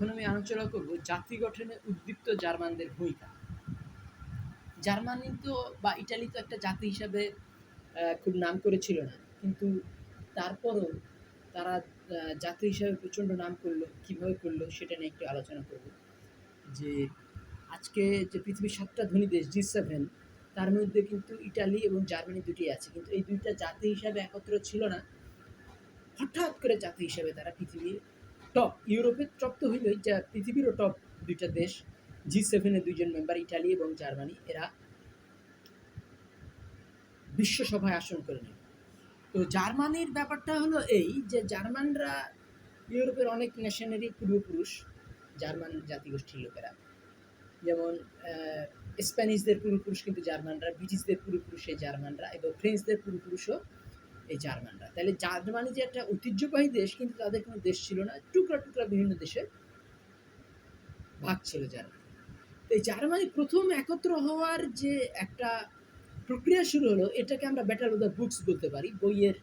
এখন আমি আলোচনা করব জাতি গঠনে উদ্দীপ্ত জার্মানদের ভূমিকা। জার্মানি তো বা ইটালি তো একটা জাতি হিসাবে খুব নাম করেছিল না। কিন্তু তারপরও তারা জাতি হিসাবে প্রচণ্ড নাম করল। কীভাবে করল সেটা নিয়ে একটু আলোচনা করব। যে আজকে যে পৃথিবীর সাতটা ধনী দেশ, জি সেভেন, তার মধ্যে কিন্তু ইটালি এবং জার্মানি দুটি আছে। কিন্তু এই দুইটা জাতি হিসাবে একত্র ছিল না। হঠাৎ করে জাতি হিসাবে তারা পৃথিবীর টপ ইউরোপের টপ তো হইলই যা পৃথিবীরও টপ দুইটা দেশ। জি সেভেনের দুইজন মেম্বার ইটালি এবং জার্মানি এরা বিশ্বসভায় আসন করে নেয়। তো জার্মানির ব্যাপারটা হলো এই যে জার্মানরা ইউরোপের অনেক নেশনেরই পূর্বপুরুষ, জার্মান জাতিগোষ্ঠীর লোকেরা। যেমন স্প্যানিশদের পূর্বপুরুষ, কিন্তু জার্মানরা ব্রিটিশদের পূর্বপুরুষ জার্মানরা এবং ফ্রেঞ্চদের পূর্বপুরুষও এই জার্মানরা। তাহলে জার্মানি যে একটা ঐতিহ্যবাহী দেশ, কিন্তু তাদের কোনো দেশ ছিল না। টুকরা টুকরা বিভিন্ন দেশে ভাগ ছিল জার্মানি। তো এই জার্মানি প্রথম একত্র হওয়ার যে একটা প্রক্রিয়া শুরু হলো, এটাকে আমরা ব্যাটার অফ দ্য বুকস বলতে পারি, বইয়ের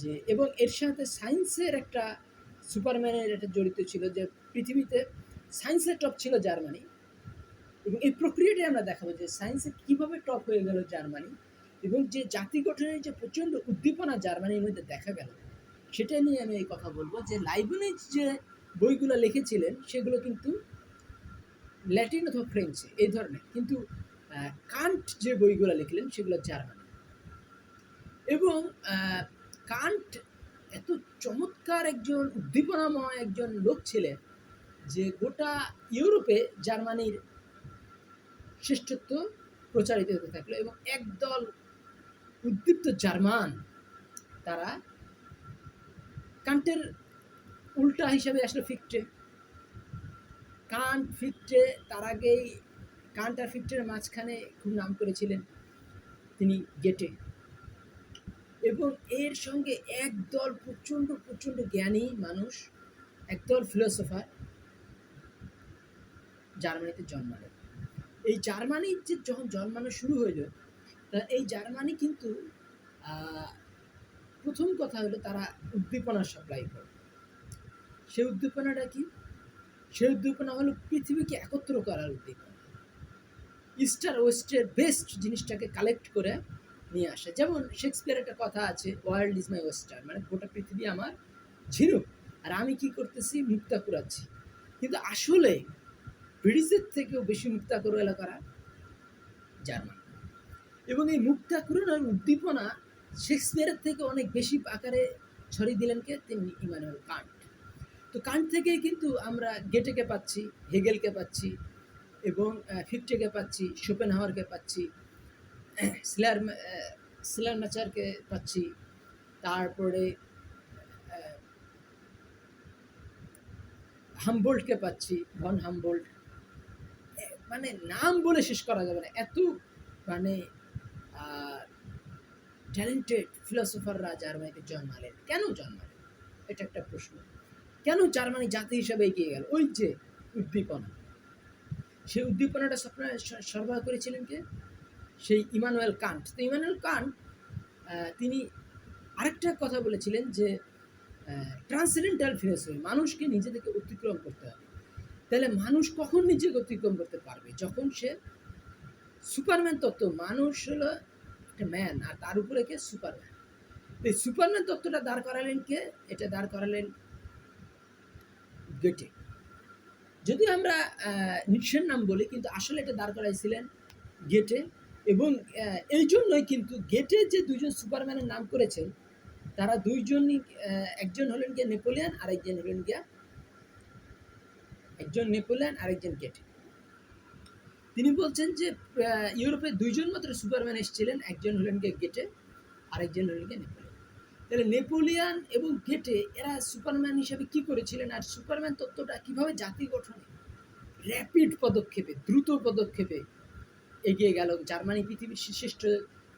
যে, এবং এর সাথে সায়েন্সের একটা সুপারম্যানের একটা জড়িত ছিল যে, পৃথিবীতে সায়েন্সের টপ ছিল জার্মানি। এবং এই প্রক্রিয়াটাই আমরা দেখাবো যে সায়েন্সে কীভাবে টপ হয়ে গেল জার্মানি। এবং যে জাতি গঠনের যে প্রচণ্ড উদ্দীপনা জার্মানির মধ্যে দেখা গেল, সেটা নিয়ে আমি এই কথা বলব যে লাইবনিজ যে বইগুলো লিখেছিলেন, সেগুলো কিন্তু ল্যাটিন অথবা ফ্রেঞ্চে এই ধরনের। কিন্তু কান্ট যে বইগুলো লিখলেন, সেগুলো জার্মানি এবং কান্ট এত চমৎকার একজন উদ্দীপনাময় একজন লোক ছিলেন যে গোটা ইউরোপে জার্মানির শ্রেষ্ঠত্ব প্রচারিত হতে থাকল এবং একদল উদ্দীপ্ত জার্মান, তারা কান্টের উল্টা হিসাবে আসলে ফিকটে কান্ট ফিকটে তার আগেই কান্ট আর ফিকটের মাঝখানে খুব নাম করেছিলেন তিনি গেটে। এবং এর সঙ্গে একদল প্রচণ্ড প্রচণ্ড জ্ঞানী মানুষ, একদল ফিলোসফার জার্মানিতে জন্মালেন। এই জার্মানির যে যখন জন্মানো শুরু হইল এই জার্মানি কিন্তু প্রথম কথা হলো তারা উদ্দীপনা সাপ্লাই করে। সেই উদ্দীপনাটা কি? সেই উদ্দীপনা হলো পৃথিবীকে একত্র করার উদ্দীপনা। ইস্টার ওয়েস্টের বেস্ট জিনিসটাকে কালেক্ট করে নিয়ে আসে। যেমন শেক্সপিয়ার একটা কথা আছে ওয়ার্ল্ড ইজ মাই ওয়েস্টার মানে গোটা পৃথিবী আমার ঝিনুক। আর আমি কি করতেছি? মুক্তা কুড়াচ্ছি। কিন্তু আসলে ব্রিটিশদের থেকেও বেশি মুক্তা করা জার্মান। এবং এই মুক্তা কুড়ানোর উদ্দীপনা শেক্সপিয়ারের থেকে অনেক বেশি আকারে ছড়িয়ে দিলেন কে? তেমনি ইমানুয়েল কান্ট। তো কান্ট থেকেই কিন্তু আমরা গেটেকে পাচ্ছি, হেগেলকে পাচ্ছি এবং ফিফটেকে পাচ্ছি শোপেন হাওয়ারকে পাচ্ছি স্ল্যার স্ল্যার ম্যাচারকে পাচ্ছি, তারপরে হামবোল্টকে পাচ্ছি, ভন হামবোল্ট। মানে নাম বলে শেষ করা যাবে না। এত মানে ট্যালেন্টেড ফিলোসফাররা জার্মানিতে জন্মালেন। কেন জন্মালেন? এটা একটা প্রশ্ন। কেন জার্মানি জাতি হিসাবে এগিয়ে গেল? ওই যে উদ্দীপনা। সেই উদ্দীপনাটা স্বপ্নে, সরবরাহ করেছিলেন কে? সেই ইমানুয়েল কান্ট। তো ইমানুয়েল কান্ট তিনি আরেকটা কথা বলেছিলেন যে ট্রান্সেন্ডেন্টাল ফিলোসফি মানুষকে নিজে থেকে অতিক্রম করতে হবে। তাহলে মানুষ কখন নিজেকে অতিক্রম করতে পারবে? যখন সে সুপারম্যান তত্ত্ব, মানুষ হলো একটা ম্যান আর তার উপরে কে? সুপারম্যান। এই সুপারম্যান তত্ত্বটা দাঁড় করালেন কে? এটা দাঁড় করালেন গেটে। যদি আমরা নিক্সের নাম বলি, কিন্তু আসলে এটা দাঁড় করাইছিলেন গেটে। এবং এই জন্যই কিন্তু গেটে যে দুজন সুপারম্যানের নাম করেছেন, তারা দুইজনই একজন হলেন গিয়ে নেপোলিয়ান আর একজন হলেন গিয়া, একজন নেপোলিয়ান, আরেকজন গেটে। তিনি বলছেন যে ইউরোপে দুইজন মাত্র সুপারম্যান এসেছিলেন একজন হলেন গিয়ে গেটে আরেকজন হলেন গিয়ে নেপোলিয়ান। তাহলে নেপোলিয়ান এবং গেটে এরা সুপারম্যান হিসেবে কি করেছিলেন? আর সুপারম্যান তত্ত্বটা কীভাবে জাতি গঠনে র্যাপিড পদক্ষেপে দ্রুত পদক্ষেপে এগিয়ে গেল? জার্মানি পৃথিবীর শ্রেষ্ঠ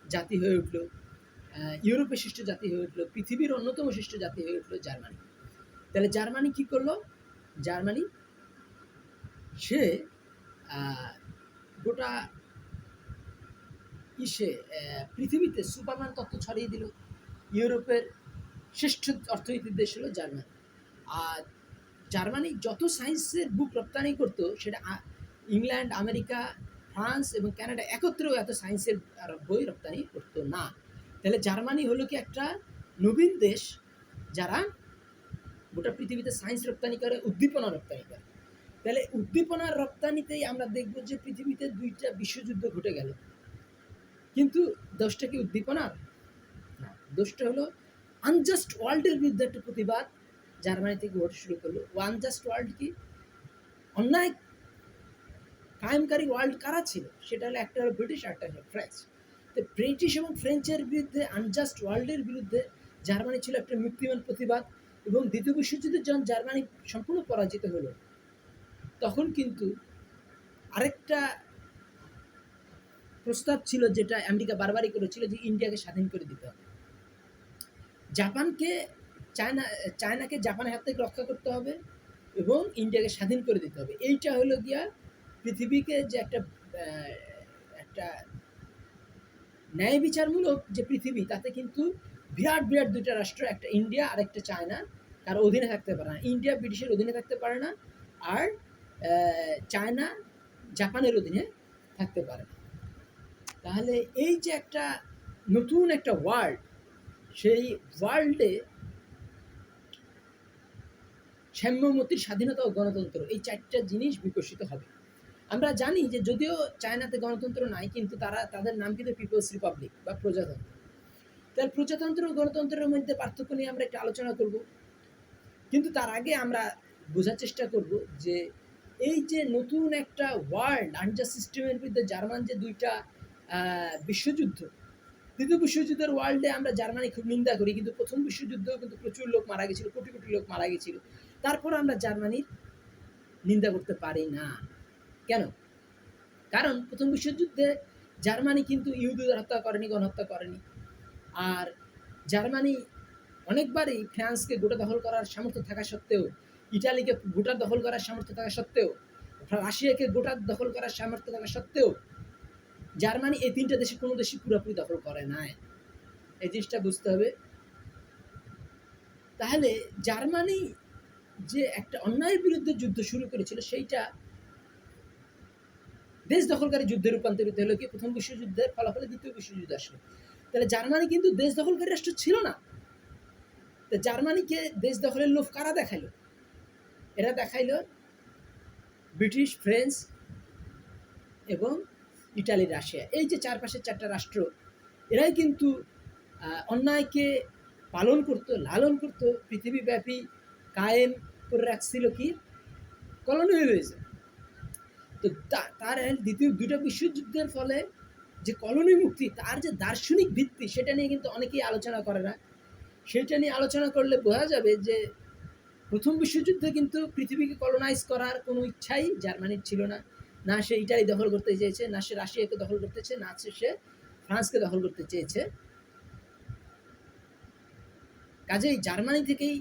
জাতি হয়ে উঠল আহ, ইউরোপের শ্রেষ্ঠ জাতি হয়ে উঠল পৃথিবীর অন্যতম শ্রেষ্ঠ জাতি হয়ে উঠল জার্মানি। তাহলে জার্মানি কি করল? জার্মানি সে গোটা ইসে পৃথিবীতে সুপারম্যান তত্ত্ব ছড়িয়ে দিল। ইউরোপের শ্রেষ্ঠ অর্থনীতির দেশ হলো জার্মানি। আর জার্মানি যত সায়েন্সের বুক রপ্তানি করতো, সেটা ইংল্যান্ড, আমেরিকা, ফ্রান্স এবং কানাডা একত্রেও এত সায়েন্সের বই রপ্তানি করতো না। তাহলে জার্মানি হলো কি একটা নবীন দেশ যারা গোটা পৃথিবীতে সায়েন্স রপ্তানি করে, উদ্দীপনা রপ্তানি করে। তাহলে উদ্দীপনার রপ্তানিতেই আমরা দেখব যে পৃথিবীতে দুইটা বিশ্বযুদ্ধ ঘটে গেল। কিন্তু দোষটা কি উদ্দীপনার না, দোষটা হলো আনজাস্ট ওয়ার্ল্ডের বিরুদ্ধে একটা প্রতিবাদ। জার্মানি থেকে ঘটে শুরু করল। ও আনজাস্ট ওয়ার্ল্ড কি? অন্যায় কায়েমকারী ওয়ার্ল্ড কারা ছিল? সেটা হলো একটা হলো ব্রিটিশ একটা হলো ফ্রেঞ্চ তো ব্রিটিশ এবং ফ্রেঞ্চের বিরুদ্ধে আনজাস্ট ওয়ার্ল্ডের বিরুদ্ধে জার্মানি ছিল একটা মুক্তিমান প্রতিবাদ এবং দ্বিতীয় বিশ্বযুদ্ধে যখন জার্মানি সম্পূর্ণ পরাজিত হলো তখন কিন্তু আরেকটা প্রস্তাব ছিল যেটা আমেরিকা বারবারই করেছিল যে ইন্ডিয়াকে স্বাধীন করে দিতে হবে। জাপানকে, চায়না, চায়নাকে জাপানের হাত থেকে রক্ষা করতে হবে এবং ইন্ডিয়াকে স্বাধীন করে দিতে হবে। এইটা হলো গিয়া পৃথিবীকে যে একটা একটা ন্যায় বিচারমূলক যে পৃথিবী, তাতে কিন্তু বিরাট বিরাট দুইটা রাষ্ট্র, একটা ইন্ডিয়া আর একটা চায়না তার অধীনে থাকতে পারে না। ইন্ডিয়া ব্রিটিশের অধীনে থাকতে পারে না, আর চায়না জাপানের অধীনে থাকতে পারে তাহলে এই যে একটা নতুন একটা ওয়ার্ল্ড সেই ওয়ার্ল্ডে সাম্যমতির স্বাধীনতা ও গণতন্ত্র এই চারটা জিনিস বিকশিত হবে। আমরা জানি যে যদিও চায়নাতে গণতন্ত্র নাই, কিন্তু তারা, তাদের নাম কিন্তু পিপলস রিপাবলিক বা প্রজাতন্ত্র। তার প্রজাতন্ত্র ও গণতন্ত্রের মধ্যে পার্থক্য নিয়ে আমরা একটা আলোচনা করব। কিন্তু তার আগে আমরা বোঝার চেষ্টা করব যে এই যে নতুন একটা ওয়ার্ল্ড আনজাস্ট সিস্টেমের বিরুদ্ধে জার্মান যে দুইটা বিশ্বযুদ্ধ, দ্বিতীয় বিশ্বযুদ্ধের ওয়ার্ল্ডে আমরা জার্মানি খুব নিন্দা করি, কিন্তু প্রথম বিশ্বযুদ্ধেও কিন্তু প্রচুর লোক মারা গেছিল, কোটি কোটি লোক মারা গেছিল। তারপর আমরা জার্মানির নিন্দা করতে পারি না। কেন? কারণ প্রথম বিশ্বযুদ্ধে জার্মানি কিন্তু ইহুদিদের হত্যা করেনি, গণহত্যা করেনি। আর জার্মানি অনেকবারই ফ্রান্সকে গোটা দখল করার সামর্থ্য থাকা সত্ত্বেও ইটালিকে গোটা দখল করার সামর্থ্য থাকা সত্ত্বেও, রাশিয়াকে গোটা দখল করার সামর্থ্য থাকা সত্ত্বেও, জার্মানি এই তিনটা দেশে কোনো দেশই পুরোপুরি দখল করে নাই। এই জিনিসটা বুঝতে হবে। তাহলে জার্মানি যে একটা অন্যায়ের বিরুদ্ধে যুদ্ধ শুরু করেছিল, সেইটা দেশ দখলকারী যুদ্ধে রূপান্তরিত হলো কি? প্রথম বিশ্বযুদ্ধের ফলাফলে দ্বিতীয় বিশ্বযুদ্ধ আসলো। তাহলে জার্মানি কিন্তু দেশ দখলকারী রাষ্ট্র ছিল না। তো জার্মানিকে দেশ দখলের লোভ কারা দেখাইলো এরা দেখাইল ব্রিটিশ, ফ্রেঞ্চ এবং ইটালি, রাশিয়া। এই যে চারপাশের চারটা রাষ্ট্র, এরাই কিন্তু অন্যায়কে পালন করতো, লালন করতো, পৃথিবীব্যাপী কায়েম করে রাখছিল কি? কলোনিয়ালিজম। তো তা- তার দ্বিতীয় দুটো বিশ্বযুদ্ধের ফলে যে কলোনি মুক্তি, তার যে দার্শনিক ভিত্তি, সেটা নিয়ে কিন্তু অনেকেই আলোচনা করে না। সেটা নিয়ে আলোচনা করলে বোঝা যাবে যে প্রথম বিশ্বযুদ্ধে কিন্তু পৃথিবীকে কলোনাইজ করার কোনো ইচ্ছাই জার্মানির ছিল না। না সে ইটালি দখল করতে চেয়েছে, না সে রাশিয়াকে দখল করতে চেয়েছে, না সে ফ্রান্সকে দখল করতে চেয়েছে। কাজেই জার্মানি থেকেই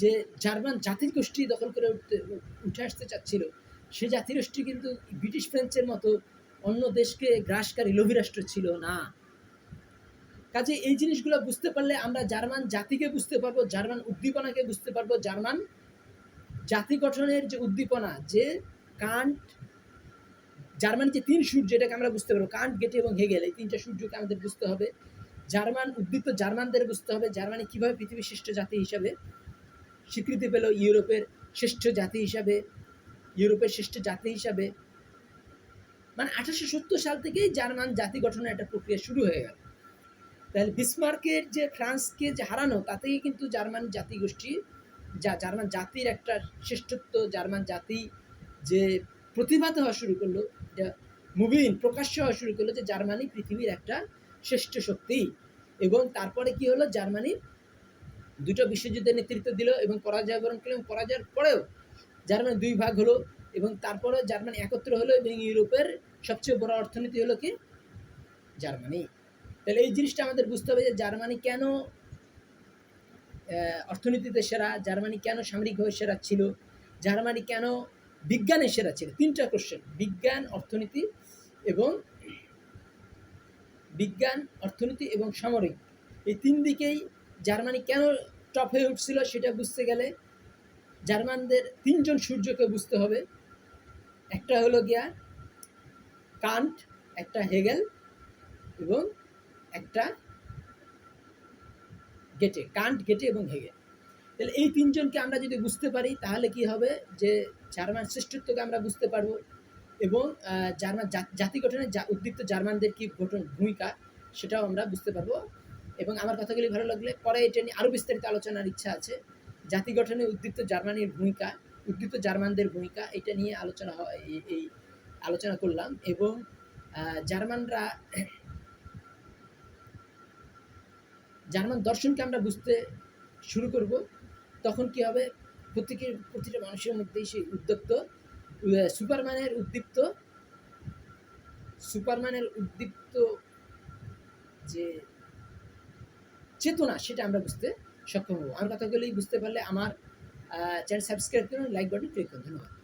যে জার্মান জাতির গোষ্ঠী দখল করে উঠতে, উঠে আসতে চাচ্ছিল, সে জাতিগোষ্ঠী কিন্তু ব্রিটিশ ফ্রেঞ্চের মতো অন্য দেশকে গ্রাসকারী, লোভী রাষ্ট্র ছিল না। কাজে এই জিনিসগুলো বুঝতে পারলে আমরা জার্মান জাতিকে বুঝতে পারব, জার্মান উদ্দীপনাকে বুঝতে পারব। জার্মান জাতি গঠনের যে উদ্দীপনা, যে কান্ট, জার্মান যে তিন সূর্য যেটাকে আমরা বুঝতে পারব। কান্ট, গেটে এবং হেগেল, এই তিনটা সূর্যকে আমাদের বুঝতে হবে। জার্মান উদ্দীপ্ত জার্মানদের বুঝতে হবে, জার্মানি কীভাবে পৃথিবীর শ্রেষ্ঠ জাতি হিসাবে স্বীকৃতি পেল, ইউরোপের শ্রেষ্ঠ জাতি হিসাবে, ইউরোপের শ্রেষ্ঠ জাতি হিসাবে। মানে আঠারোশো সত্তর সাল থেকেই জার্মান জাতি গঠনের একটা প্রক্রিয়া শুরু হয়ে গেল। তাহলে বিসমার্কের যে ফ্রান্সকে যে হারানো, তাতেই কিন্তু জার্মান জাতিগোষ্ঠী, যা জার্মান জাতির একটা শ্রেষ্ঠত্ব, জার্মান জাতি যে প্রতিভাত হওয়া শুরু করল যা মুভিন প্রকাশ্য হওয়া শুরু করল যে জার্মানি পৃথিবীর একটা শ্রেষ্ঠ শক্তি। এবং তারপরে কি হলো? জার্মানি দুটো বিশ্বযুদ্ধের নেতৃত্ব দিল এবং পরাজয় বরণ করল এবং পরাজয়ের পরেও জার্মানি দুই ভাগ হলো এবং তারপরে জার্মানি একত্র হলো এবং ইউরোপের সবচেয়ে বড় অর্থনীতি হলো কি? জার্মানি। তাহলে এই জিনিসটা আমাদের বুঝতে হবে যে জার্মানি কেন অর্থনীতিতে সেরা, জার্মানি কেন সামরিকভাবে সেরা ছিল, জার্মানি কেন বিজ্ঞানে সেরা ছিল? তিনটা কোশ্চেন বিজ্ঞান, অর্থনীতি এবং বিজ্ঞান, অর্থনীতি এবং সামরিক। এই তিন দিকেই জার্মানি কেন টপ হয়ে উঠছিল সেটা বুঝতে গেলে জার্মানদের তিনজন সূর্যকে বুঝতে হবে। একটা হলো গিয়া কান্ট, একটা হেগেল এবং একটা গেটে কান্ট গেটে এবং হেগে তাহলে এই তিনজনকে আমরা যদি বুঝতে পারি, তাহলে কি হবে? যে জার্মান শ্রেষ্ঠত্বকে আমরা বুঝতে পারব এবং জার্মান জাতি গঠনে উদ্দীপ্ত জার্মানদের কি গঠন ভূমিকা সেটাও আমরা বুঝতে পারব। এবং আমার কথাগুলি ভালো লাগলে পরে এটা নিয়ে আরও বিস্তারিত আলোচনার ইচ্ছা আছে। জাতি গঠনে উদ্দীপ্ত জার্মানির ভূমিকা, উদ্দীপ্ত জার্মানদের ভূমিকা, এটা নিয়ে আলোচনা হয়, এই আলোচনা করলাম। এবং জার্মানরা জার্মান দর্শনকে আমরা বুঝতে শুরু করব, তখন কি হবে? প্রত্যেকের, প্রতিটা মানুষের মধ্যেই সেই উদ্যক্ত সুপারম্যানের উদ্দীপ্ত সুপারম্যানের উদ্দীপ্ত যে চেতনা, সেটা আমরা বুঝতে সক্ষম হব। আমার কথাগুলি বুঝতে পারলে আমার চ্যানেল সাবস্ক্রাইব করুন লাইক বাটন ক্লিক করুন। ধন্যবাদ।